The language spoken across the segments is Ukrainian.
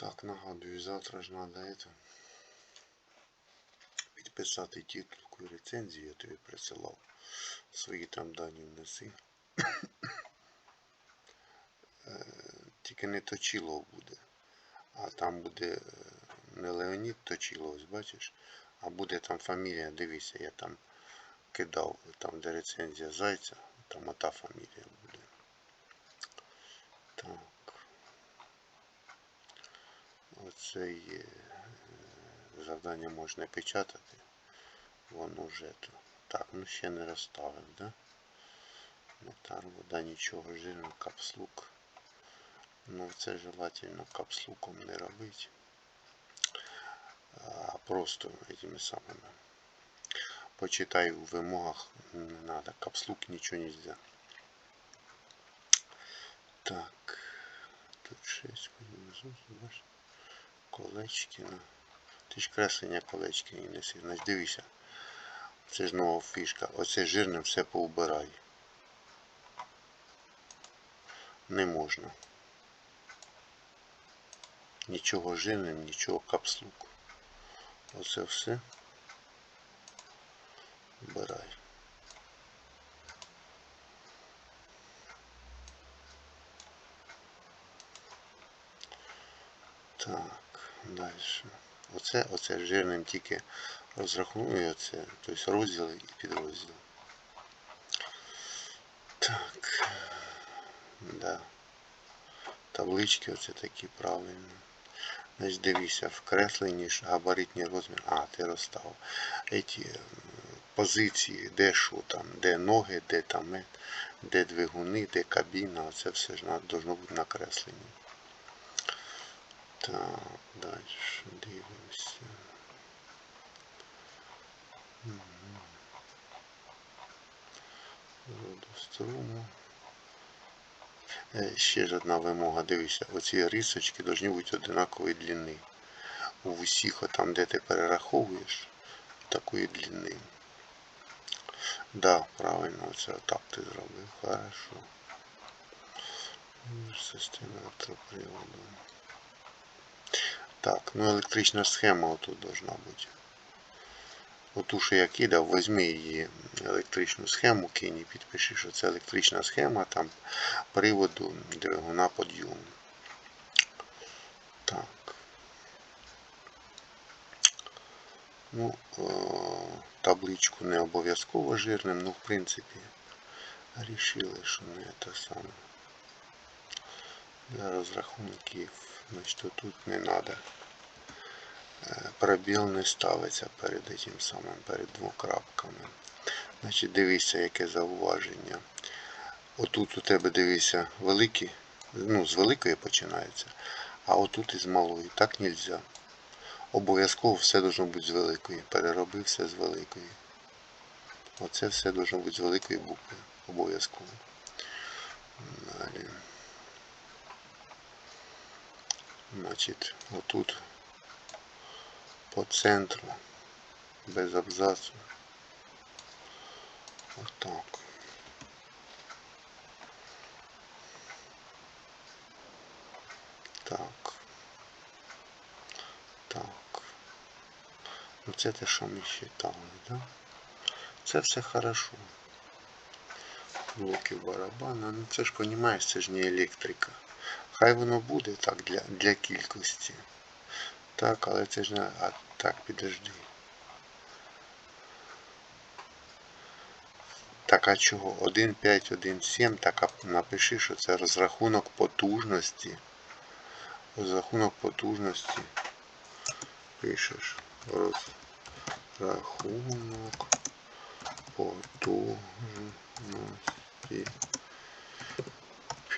Так, нагадую, завтра ж треба это, підписати титульку і рецензію, я тобі присилав. Свої там дані внеси. Е, Тільки не Точилов буде, а там буде е, не Леонід Точилов, бачиш, а буде там фамілія, дивися, я там кидав, там де рецензія Зайця, там ота фамілія буде. Оце є е, завдання можна печатати. Воно вже то. Так, ну ще не розставив, да? Нектар, вода, нічого, жирно, капслук. Ну це желательно капслуком не робити. А просто этими самими. Почитай у вимогах, не надо. Капслук нічого нельзя. Так. Тут 6 внизу, бачиш? Колечкіна. Ти ж креслення Колечкіна не неси. Значить, дивися. Це ж нова фішка. Оце жирним все поубирай. Не можна. Нічого жирним, нічого капслук. Оце все. Вбирай. Так, далі. Оце, оце жирним тільки розрахую оце, тобто розділи і підрозділи. Так. Да. Таблички оце такі правильні. Значить, дивися, в кресленні ж габаритні розмір. А, ти розстав. Е, позиції, де що там, де ноги, де там, де двигуни, де кабіна, оце все ж должно бути накреслені. Так, далі дивимося. Мгм. Роду струму. Е, Ще ж одна вимога, дивися, оці рисочки повинні бути одинакової длини. У усіх, там, де ти перераховуєш, такої длини. Да, правильно, оце так ти зробив. Хорошо. Система електроприводу. Так, ну електрична схема отут должна бути. Оту, що я кидав, візьми її електричну схему, кинь і підпиши, що це електрична схема там приводу двигуна подйому. Так. Ну, е, табличку не обов'язково жирним, ну в принципі рішили, що не те саме. Для розрахунків, значить тут не треба. Пробіл не ставиться перед тим самим, перед двокрапками. Значить, дивися, яке зауваження. Отут у тебе дивися великі, ну, з великої починається, а отут із малої. Так нельзя. Обов'язково все должно бути з великої. Перероби все з великої. Оце все должно бути з великої букви. Обов'язково. Далі. Значить, отут по центру, без абзацу. Отак. Так. Так. Ну це те, що ми считали, да? Це все хорошо. Блоки барабана. Ну це ж розумієш, це ж не електрика. Хай воно буде так для, для кількості. Так, але це ж не... А, так, підожди. Так, а чого? 1.5, 1.7, так а напиши, що це розрахунок потужності. Розрахунок потужності. Пишеш. Розрахунок потужності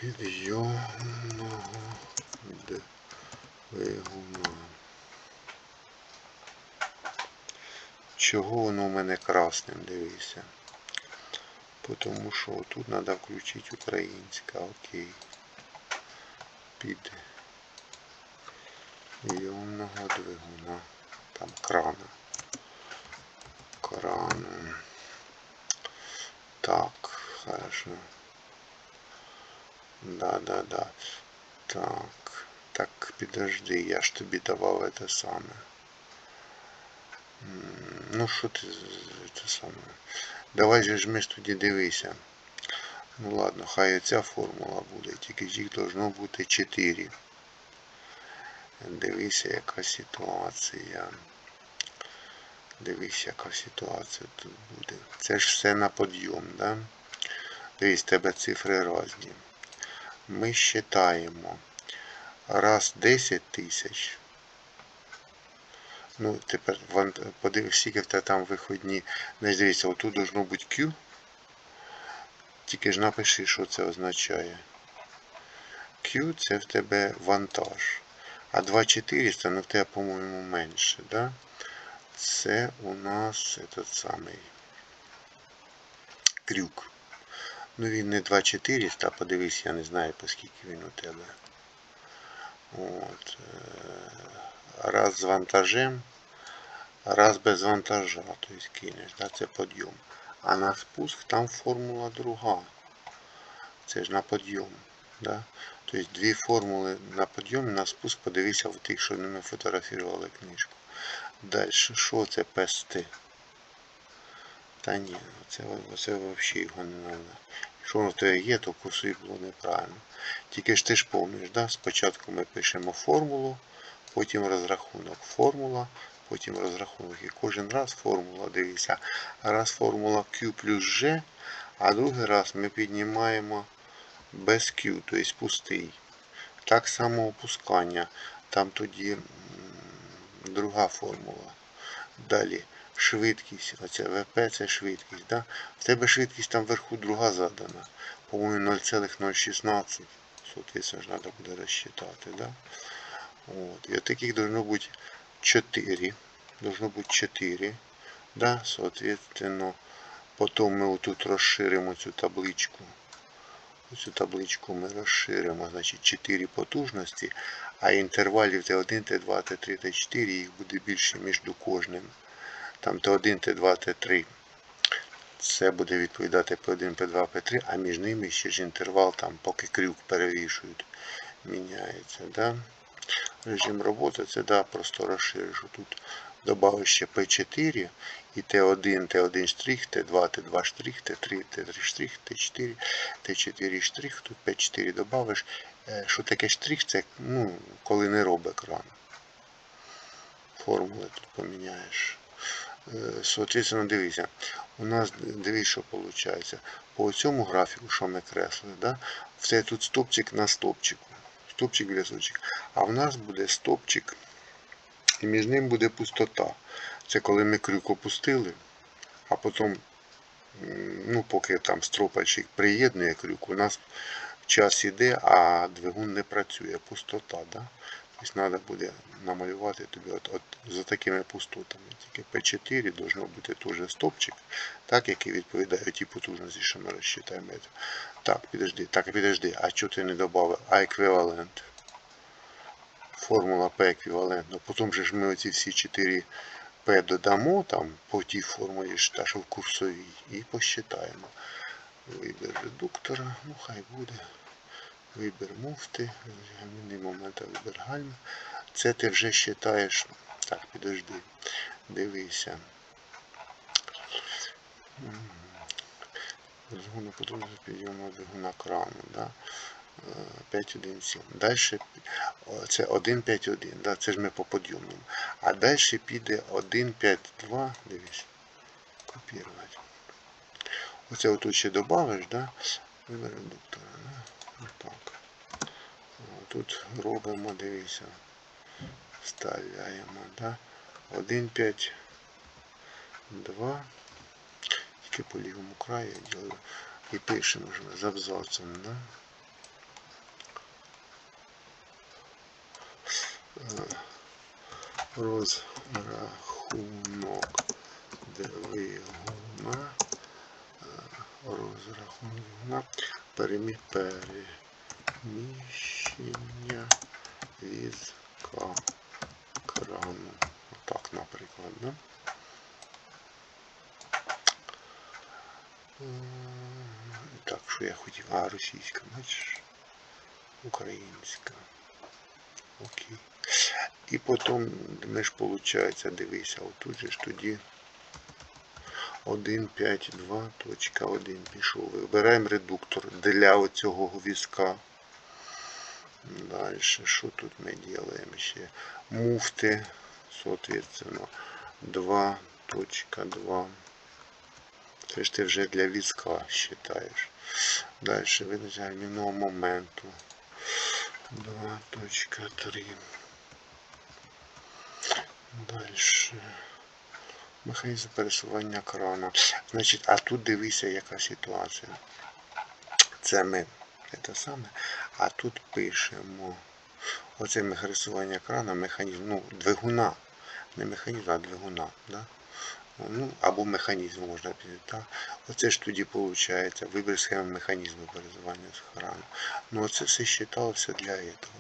підйомного двигуна. Чого воно у мене красним, дивися. Тому що тут треба включити українське, окей. Під йомного двигуна. Там крана. Крана. Так, хорошо. Да, да, да. Так. Так, підожди, я ж тобі давав це саме. Ну що ти це саме? Давай же ж ми тоді дивися. Ну ладно, хай ця формула буде, тільки їх должно бути 4. Дивися, яка ситуація. Дивись, яка ситуація тут буде. Це ж все на подйом, да? Дивись, тебе цифри різні. Ми считаємо раз 10 тисяч. Ну, тепер подивись, скільки в тебе там виходні. Значить, дивіться, отут должно бути Q. Тільки ж напиши, що це означає. Q це в тебе вантаж. А 2400, ну в тебе, по-моєму, менше, да? Це у нас этот самий крюк. Ну він не 2400, подивись, я не знаю, по скільки він у тебе. От. е, Раз з вантажем, раз без вантажа, тобто кинеш, да, це подйом. А на спуск там формула друга. Це ж на подйом. Да? Тобто дві формули на подйом на спуск подивися в тих, що ми фотографували книжку. Далі, що це пести? Та ні, це, це взагалі його не треба. Якщо воно в тебе є, то курсові було неправильно. Тільки ж ти ж помниш, да? спочатку ми пишемо формулу, потім розрахунок. Формула, потім розрахунок. І кожен раз формула, дивися. Раз формула Q плюс G, а другий раз ми піднімаємо без Q, тобто пустий. Так само опускання. Там тоді друга формула. Далі швидкість. Оце ВП це швидкість. Да? В тебе швидкість там вверху друга задана. По-моєму 0,016. Соответственно, треба буде розчитати. Да? От. І от таких должно бути 4. Должно бути 4. Да? Соответственно, потім ми отут розширимо цю табличку. Цю табличку ми розширимо, значить 4 потужності, а інтервалів Т1, Т2, Т3, Т4 їх буде більше між кожним. Там Т1, Т2, Т3. Це буде відповідати П1, П2, П3, а між ними ще ж інтервал, там, поки крюк перевішують, міняється. Да? Режим роботи це да, просто розшириш. Тут додав ще P4 і Т1, Т1 штрих, Т2, Т2 штрих, Т3, Т3 штрих, Т4, Т4 штрих, тут П4 додавиш. Е, Що таке штрих? Це ну, коли не робить екран. Формули тут поміняєш. Е, Соответственно, дивіться, у нас дивись, що виходить. По цьому графіку, що ми креслили, да, все тут стопчик на стопчику. Стопчик в'язочок. А в нас буде стопчик, і між ним буде пустота. Це коли ми крюк опустили, а потім, ну, поки там стропальчик приєднує крюк, у нас час іде, а двигун не працює, пустота. Да? Тобто треба буде намалювати тобі от, от за такими пустотами. Тільки P4 должно бути теж стопчик, так, який відповідає тій потужності, що ми розчитаємо. Так, підожди, так, підожди, а що ти не додав? А еквівалент. Формула P еквівалентна. Потім же ж ми оці всі 4 P додамо там по тій формулі, та, що в курсовій, і посчитаємо. Вибір редуктора, ну хай буде. Вибір муфти, гальмівний момент, вибір гальм. Це ти вже вважаєш. Так, підожди. Дивися. Розгону потужності підйому двигуна крану. Да? 5.1.7. Далі це 1.5.1. Да? Це ж ми по подйомному. А далі піде 1.5.2. Дивись. Копірувати. Оце отут ще додавиш, да? Вибір редуктора. Тут робимо, дивіться. Вставляємо, да? 1.5, 2. Тільки по лівому краю ділю. І пишемо вже з абзацем, да? Розрахунок двигуна. Розрахунок двигуна. Перемі переміщення візка крану. Отак, наприклад, да? Так, що я хотів? А, російська, бачиш? Українська. Окей. І потім ми ж виходить, дивися, отут же ж тоді 1, 5, 2, точка 1 пішов. Вибираємо редуктор для оцього візка. Далі, що тут ми робимо ще? Муфти, соответственно, 2, точка 2. Це ж ти вже для візка вважаєш. Далі визначення гальмівного моменту. 2.3. Дальше. Механізм пересування крана. Значить, а тут дивися, яка ситуація. Це ми це саме. А тут пишемо. Оце механізування крана, механізм, ну, двигуна. Не механізм, а двигуна. Да? Ну, або механізм можна піти. Так? Оце ж тоді виходить вибір схеми механізму пересування з крану. Ну оце все считалося для этого.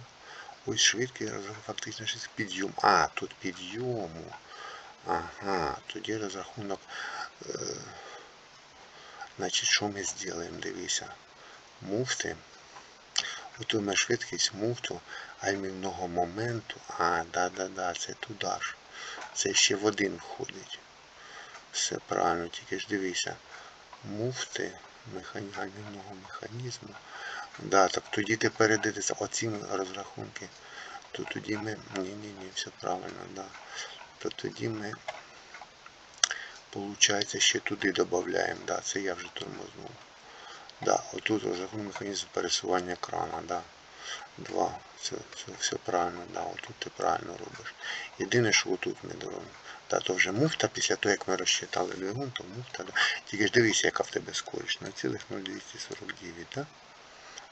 Ось швидкість фактично підйом. А, тут підйому. Ага, тоді розрахунок. Е, значить, що ми зробимо? Дивися. Муфти. Готуємо швидкість муфту гальмівного моменту. А, да-да-да, це туди ж. Це ще в один входить. Все правильно, тільки ж дивися. Муфти механі... механізму. Да, так тоді ти передивишся оці розрахунки. То тоді ми... Ні-ні-ні, все правильно, да. То тоді ми Получається, ще туди додаємо. Да, це я вже тормознув. Да, отут розрахунок механізм пересування крана. Да. Два. Це, це все правильно, да, отут ти правильно робиш. Єдине, що отут ми робимо. Да, то вже муфта, після того, як ми розчитали двигун, то муфта. Да. Тільки ж дивися, яка в тебе скорість. На цілих 0,249, да?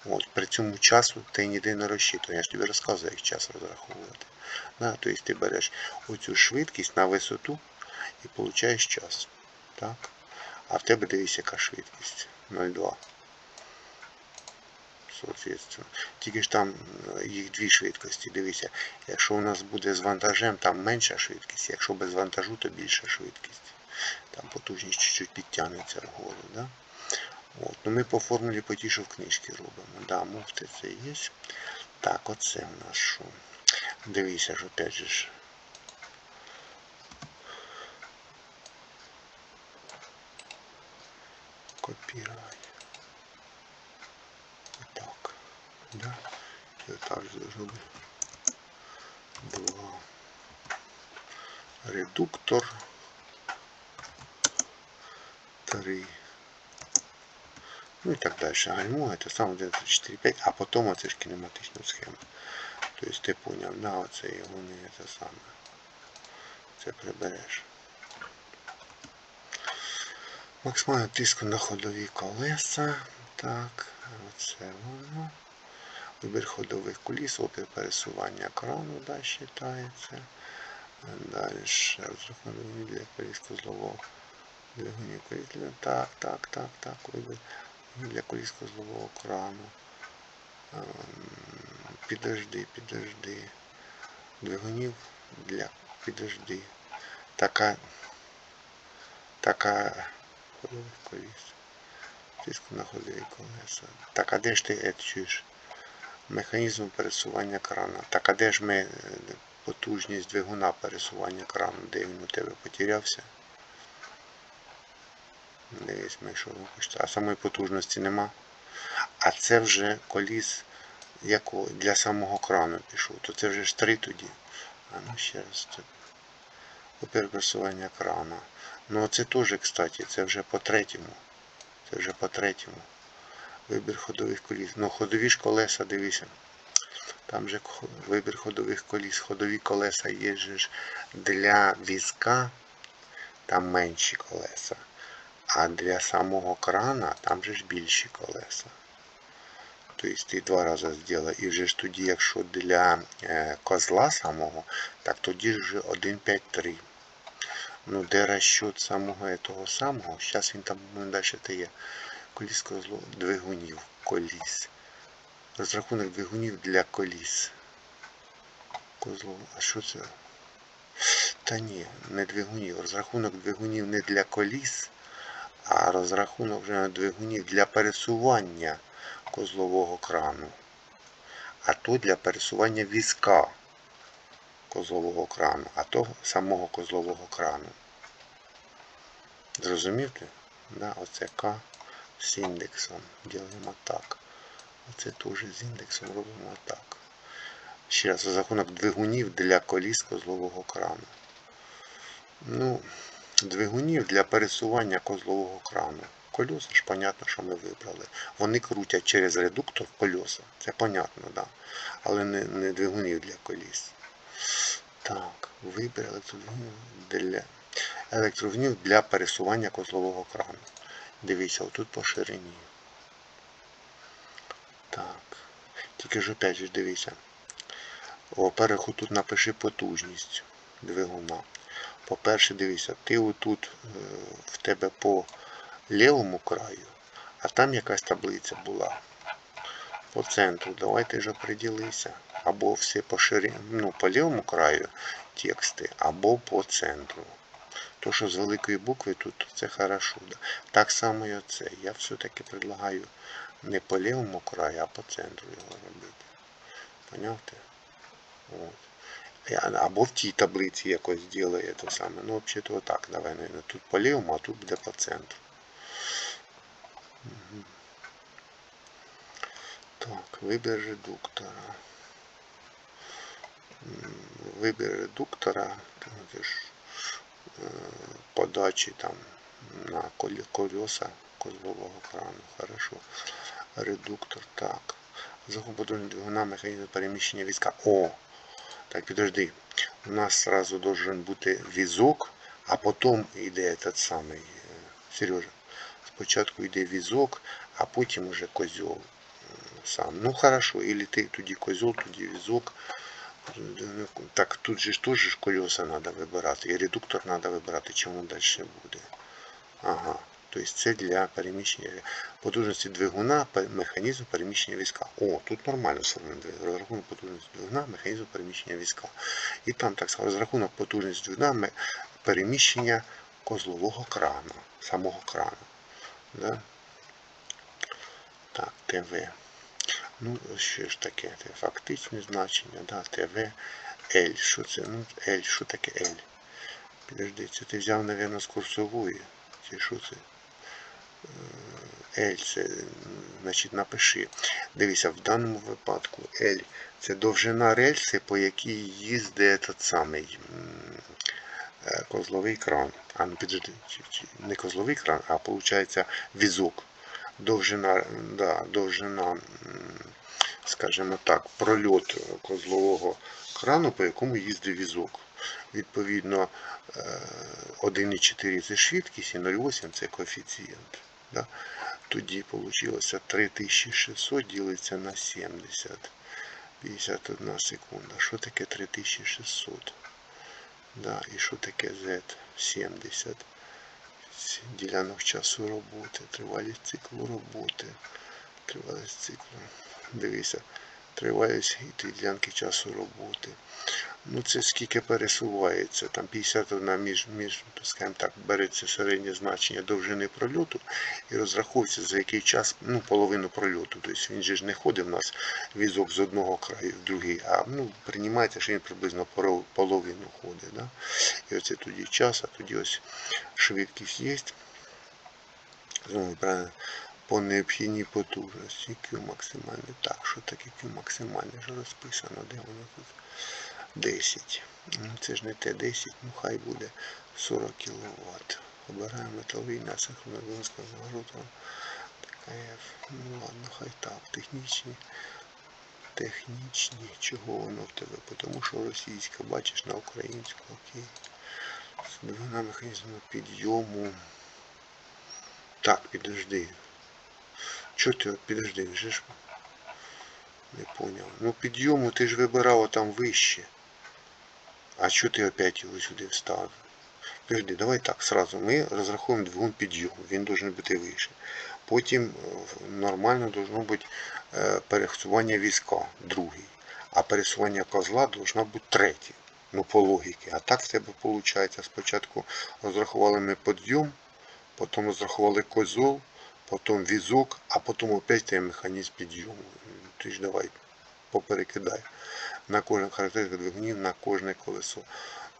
От, при цьому часу ти ніде не розчитуєш. Я ж тобі розказую, як час розраховувати. Да, тобто ти береш оцю швидкість на висоту і получаєш час. Так? А в тебе дивись, яка швидкість. 0,2. Соответственно. Тільки ж там е, їх дві швидкості. Дивися, якщо у нас буде з вантажем, там менша швидкість, якщо без вантажу, то більша швидкість. Там потужність чуть-чуть підтягнеться вгору. Да? От. Ну Ми по формулі по тій, в книжці робимо. Да, муфти це є. Так, оце у нас що. Дивися ж, опять же. ж. Копировать. Вот так. Да? И вот так же должно быть. Два. Редуктор. Три. Ну і так далі. Гальмо, це саме 1, 3, 4, 5, а потім оце ж кінематична схема. Тобто ти поняв, да, оце його не це саме. Це прибереш. Максимальний тиск на ходові колеса. Так, оце воно. Вибір ходових куліс, опір пересування крану, да, вважається. Далі розрахунок для коліс козлового двигунів коліс. Так, так, так, так, вибір для коліс козлового крану. Ем, Підожди, підожди. Двигунів для підожди. Така така ходових коліс. Тиск на ходові колеса. Так, а де ж ти е, чуєш? Механізм пересування крана. Так, а де ж ми е, потужність двигуна пересування крану? Де він у тебе потерявся? Дивись, ми що. А самої потужності нема. А це вже коліс яко для самого крану пішов. То це вже ж три тоді. А ну ще раз. Це пересування крана. Ну це теж, кстати, це вже по третьому. Це вже по третьому. Вибір ходових коліс. Ну ходові ж колеса, дивися. Там же вибір ходових коліс. Ходові колеса є ж для візка, там менші колеса. А для самого крана там же ж більші колеса. Тобто ти два рази зробив. І вже ж тоді, якщо для е, козла самого, так тоді ж вже 1,5-3. Ну, де розчет самого того самого, зараз він там далі є. Коліс козло двигунів. Коліс. Розрахунок двигунів для коліс. Козло. А що це? Та ні, не двигунів. Розрахунок двигунів не для коліс, а розрахунок вже двигунів для пересування козлового крану. А то для пересування візка. козлового крану, а то самого козлового крану. Зрозумів ти? Да, оце К з індексом. Ділимо так. Оце теж з індексом робимо так. Ще раз, рахунок двигунів для коліс козлового крану. Ну, двигунів для пересування козлового крану. Кольоса ж понятно, що ми вибрали. Вони крутять через редуктор кольоса. Це понятно, да. Але не, не двигунів для коліс. Так, вибір електродвигунів для електровнів для пересування козлового крану. Дивіться, отут по ширині. Так. Тільки ж опять же дивіться. Во-первых, тут напиши потужність двигуна. По-перше, дивіться, ти отут е, в тебе по лівому краю, а там якась таблиця була. По центру. Давайте ж оприділися. Або все по ширині, ну, по лівому краю тексти, або по центру. То, що з великої букви тут це хорошо. Так само і оце. Я все-таки предлагаю не по лівому краю, а по центру його робити. Поняв ти? От. Або в тій таблиці якось ділає те саме. Ну, взагалі-то отак. Давай, наверное, тут по лівому, а тут буде по центру. Так, вибір редуктора. Вибір редуктора, подачі там на колеса козлового крану. Хорошо. Редуктор, так. Захоп двигуна, механізм переміщення війська. О! Так, підожди. У нас сразу должен бути візок, а потім йде этот самий е, Сережа. Спочатку йде візок, а потім уже козьол сам. Ну хорошо, или ти тоді козьол, тоді візок. Так, тут же ж теж колеса треба вибирати. І редуктор треба вибирати, чому далі буде. Ага. Тобто це для переміщення потужності двигуна, механізм переміщення війська. О, тут нормально сформульовано. Розрахунок потужності двигуна, механізм переміщення війська. І там так само розрахунок потужності двигуна, переміщення козлового крана, самого крана. Да? Так, ТВ. Ну, що ж таке? Це фактичне значення, да, ТВ, L. Що це? Ну, L, що таке L? Підожди, це ти взяв, мабуть, з курсової. Чи що це? Е, L, це, значить, напиши. Дивися, в даному випадку L це довжина рельси, по якій їздить этот самий е, козловий кран. А ну підожди, не козловий кран, а виходить візок довжина, да, довжина, скажімо так, прольот козлового крану, по якому їздить візок. Відповідно, е, 1,4 це швидкість і 0,8 це коефіцієнт. Да? Тоді вийшло 3600 ділиться на 70. 51 секунда. Що таке 3600? Да, І що таке Z70? Ділянок часу роботи, тривалість циклу роботи. Тривалість циклу. Дивися, тривалість і ті ділянки часу роботи. Ну це скільки пересувається. Там 51 між, між скажімо так, береться середнє значення довжини прольоту і розраховується за який час, ну, половину прольоту. Тобто він же ж не ходить в нас візок з одного краю в другий, а ну, приймається, що він приблизно половину ходить. Да? І оце тоді час, а тоді ось швидкість є. Знову правильно. По необхідній потужності. Q максимальний. Так, що таке Q максимальне? Що розписано? Де воно тут? 10. Ну, Це ж не Т10, ну хай буде 40 кВт. Обираємо металовий насинхронозонського загрузка. Така F. Ну ладно, хай так. Технічні. Технічні. Чого воно в тебе? Тому що російська, бачиш, на українську, окей. Двигуна механізму підйому. Так, підожди. Чого ти підожди, вже ж не поняв. Ну підйому ти ж вибирав там вище. А що ти опять його сюди вставив? Підожди, давай так, сразу. Ми розраховуємо двигун підйому, він должен бути вище. Потім е, нормально должно бути е, пересування візка, другий. А пересування козла должно бути третій. Ну, по логіки. А так в тебе виходить, спочатку розрахували ми підйом, потім розрахували козол, потім візок, а потім опять тебе механізм підйому. Ти ж давай поперекидай. На кожен характеристику двигунів, на кожне колесо.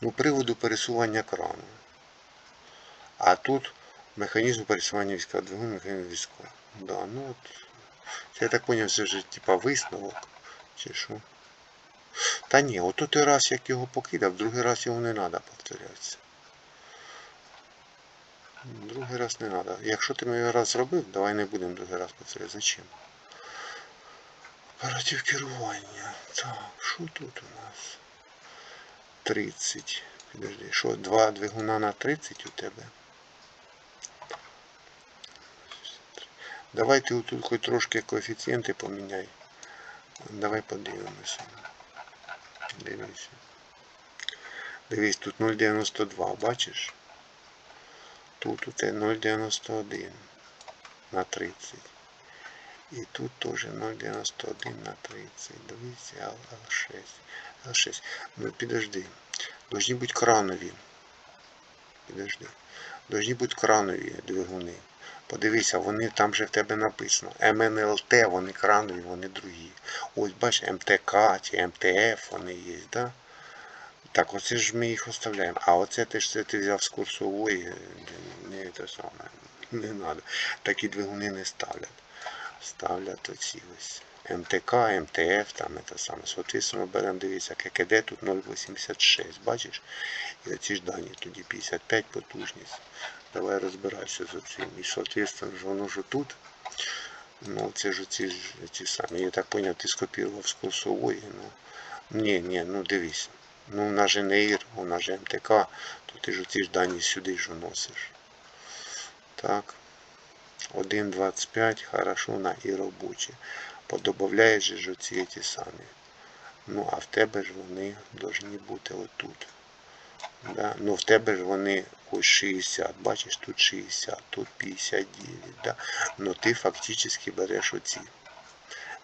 Ну, приводу пересування крану. А тут механізм пересування війська, двигун механізм війська. Да, ну от. Я так поняв, це вже типа висновок. Чи що? Та ні, ото той раз як його покидав, другий раз його не треба повторятися. Другий раз не треба. Якщо ти мені раз зробив, давай не будемо другий раз повторяти. Зачем? Оператив керування. Так, що тут у нас? 30. Підожди, що, два двигуна на 30 у тебе? Давай ти тут хоч трошки коефіцієнти поміняй. Давай подивимося. Дивися. Дивись, тут 0,92, бачиш? Тут у тебе 0,91 на 30. І тут теж 0,91 на 30. Дивіться, L6. L6. Ну підожди. Должні бути кранові. Підожди. Должні бути кранові двигуни. Подивися, вони там же в тебе написано. МНЛТ, вони кранові, вони другі. Ось бач, МТК чи МТФ вони є, да? Так, оце ж ми їх оставляємо. А оце ти ж це ти взяв з курсової, не те саме, не треба. Такі двигуни не ставлять. Ставлять оці ось. МТК, МТФ, там це саме. Соответственно, беремо, дивіться, ККД тут 0,86, бачиш? І оці ж дані тоді 55 потужність. Давай розбирайся з цим. І, соответственно, воно ж тут. Ну, це ж ці ж ці самі. Я так поняв, ти скопірував з курсової. Ну, ні, ні, ну дивись. Ну, у нас же не ІР, нас же МТК, то ти ж ці ж дані сюди ж уносиш. Так. 1.25, хорошо, на і робочі. Подобавляєш ж оці ті самі. Ну, а в тебе ж вони повинні бути отут. Да? Ну в тебе ж вони ось 60, бачиш, тут 60, тут 59. Да? Ну ти фактично береш оці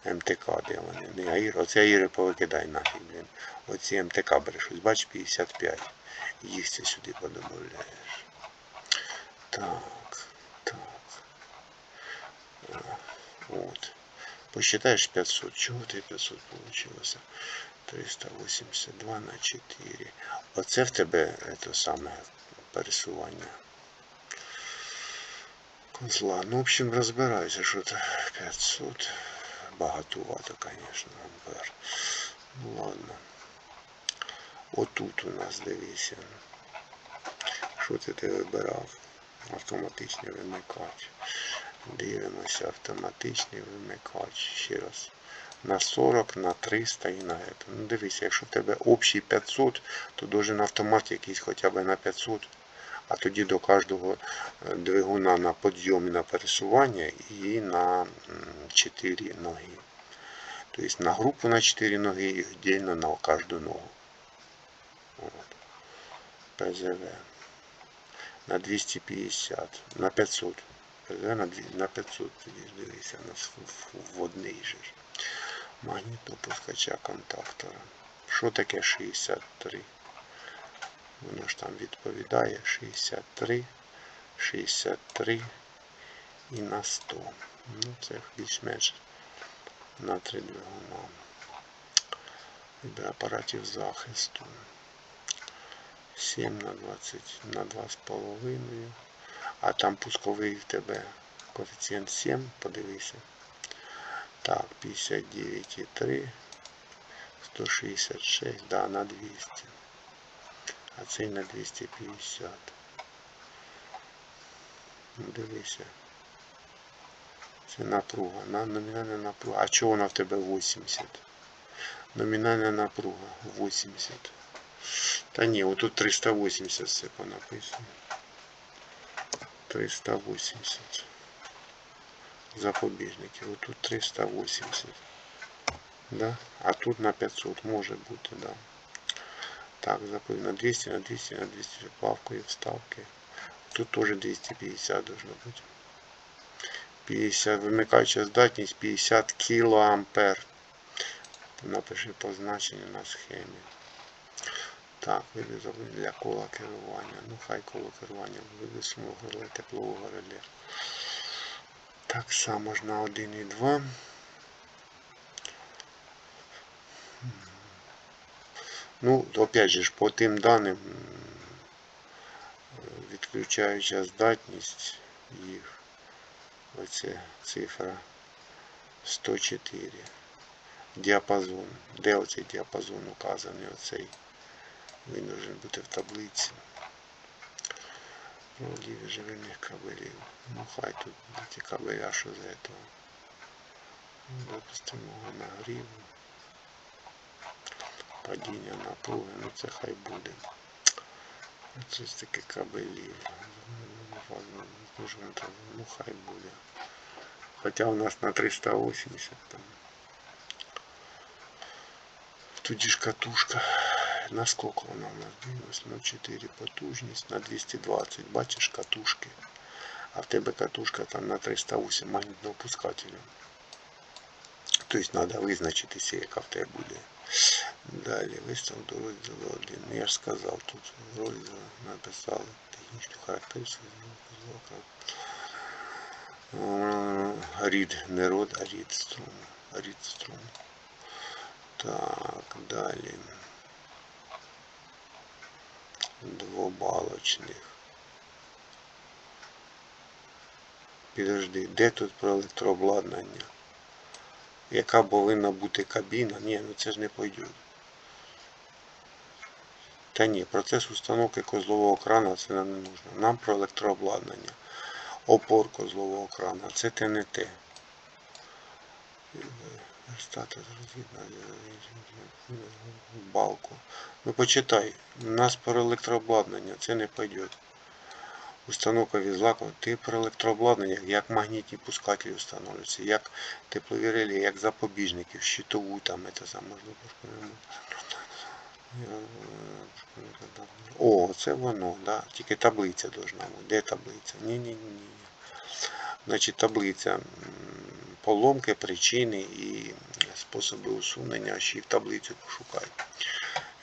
МТК, де вони. Не Аїр, оце Аїри повикидай нафіг, блін. Оці МТК береш, бач 55. Їх це сюди подобавляєш. Так, так. От. Посчитаєш 500. Чого ти 500 получилося? 382 на 4. Оце в тебе це саме пересування. Козла. Ну, в общем, розбирайся, що це 500. Багатувато, звісно, ампер. Ну ладно. Отут у нас дивися. Що це ти вибирав? Автоматичний вимикач. Дивимося, автоматичний вимикач. Ще раз. На 40, на 300 і на это. Ну дивися, якщо в тебе общий 500, то должен автомат якийсь хоча б на 500. А тоді до кожного е, двигуна на підйом і на пересування і на 4 ноги. Тобто на групу на 4 ноги і віддільно на кожну ногу. От. ПЗВ. На 250, на 500. ПЗВ на, 200, на 500 тоді дивися, на вводний же. Магнітопускача контактора. Що таке 63? Воно ж там відповідає 63, 63 і на 100. Ну, це більш-менш на 3 двигуна. Від апаратів захисту. 7 на 20 на 2,5. А там пусковий в тебе коефіцієнт 7, подивися. Так, 59,3, 166, да, на 200. А цей на 250. Ну, Дивися. Це напруга. На номінальна напруга. А чого вона в тебе 80? Номінальна напруга 80. Та ні, отут 380 все понаписано. 380 запобіжників. Отут 380. Да? А тут на 500 може бути, да. Так, запов... на 200, на 200, на 200 плавку і вставки. Тут теж 250 должно бути. 50, вимикаюча здатність 50 кілоампер. Напиши позначення на схемі. Так, види для кола керування. Ну хай коло керування буде смугу реле, теплового реле. Так само ж на 1 і 2. Ну, опять же по тим даним, відключаюча здатність їх, оце цифра 104. Діапазон. Де оцей діапазон указаний? Оцей. Він должен бути в таблиці. Володів живильних кабелів. Ну хай тут ці кабеля, що з этого. Допустимого нагріву. Падіння напруги, ну це хай буде. Це ж таке кабелів. Дуже там, ну хай буде. Хоча у нас на 380 там. Тоді ж катушка. На сколько вона у нас дивилась? Ну 4 потужність на 220. Бачиш катушки. А в тебе катушка там на 308 магнітного пускателя. Тобто треба визначитися, яка в тебе буде. Далі вистав до розділу 1. Ну, Я ж сказав, тут в розділі написали технічну характеристику звука. Рід, не род, а рід струм. Так, далі. Двобалочних. Підожди, де тут про електрообладнання? Яка повинна бути кабіна? Ні, ну це ж не пойде. Та ні, процес установки козлового крана це нам не нужно. Нам про електрообладнання. Опор козлового крана. Це ТНТ. Статус розвідна балку. Ну почитай. У нас про електрообладнання це не пойде. Установка візлаку. Ти про електрообладнання, як магнітні пускателі встановлюються, як теплові релі, як запобіжники, щитову там це саме. О, це воно, да. Тільки таблиця должна бути. Де таблиця? Ні-ні-ні. Значить таблиця поломки, причини і способи усунення, ще й в таблицю пошукай.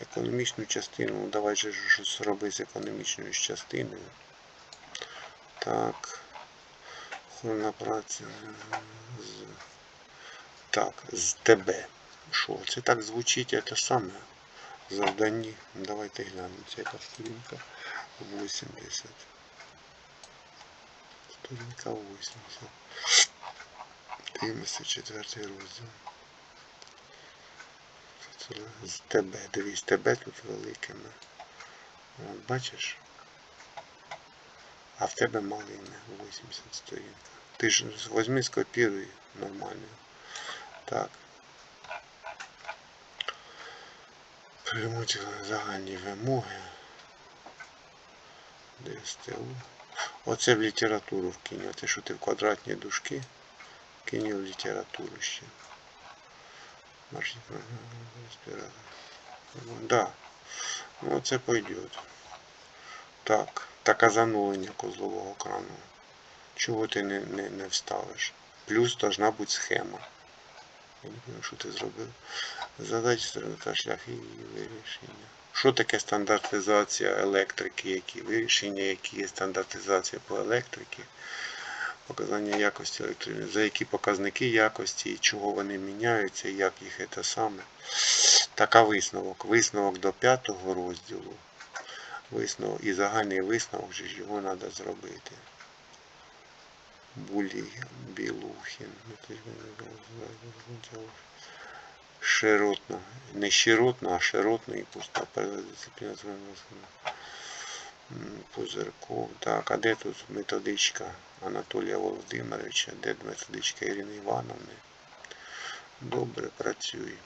Економічну частину, ну давай же щось роби з економічною частиною. Так. Охорона праці. З... Так, з тебе. Що? Це так звучить, це саме. Завданні. Давайте глянемо. Це яка сторінка 80. Сторінка 80. Дивимося четвертий розділ. З тебе. Дивись, тебе тут великими. От, бачиш? А в тебе малими 80 сторінка. Ти ж возьми, скопіруй нормально. Так. Приймуть загальні вимоги. ДСТУ. Оце в літературу вкинь. Те, що ти в квадратні дужки, кинь в літературу ще. Маршрут. Да. Ну це пойдет. Так. Так а занулення козлового крану. Чого ти не, не, не вставиш? Плюс должна бути схема. Я не пам'ятаю, що ти зробив. Сторони та шляхи її вирішення. Що таке стандартизація електрики? Які вирішення, які є стандартизація по електриці? Показання якості електричної, за які показники якості і чого вони міняються, як їх це саме. Така висновок. Висновок до п'ятого розділу. Висновок і загальний висновок, ж його треба зробити. Булій, Білухін. Широтно. Не широтно, а широтно і пуста дисципліна Пузирков. Так, а де тут методичка Анатолія Володимировича? Де методичка Ірини Івановни? Добре, працює.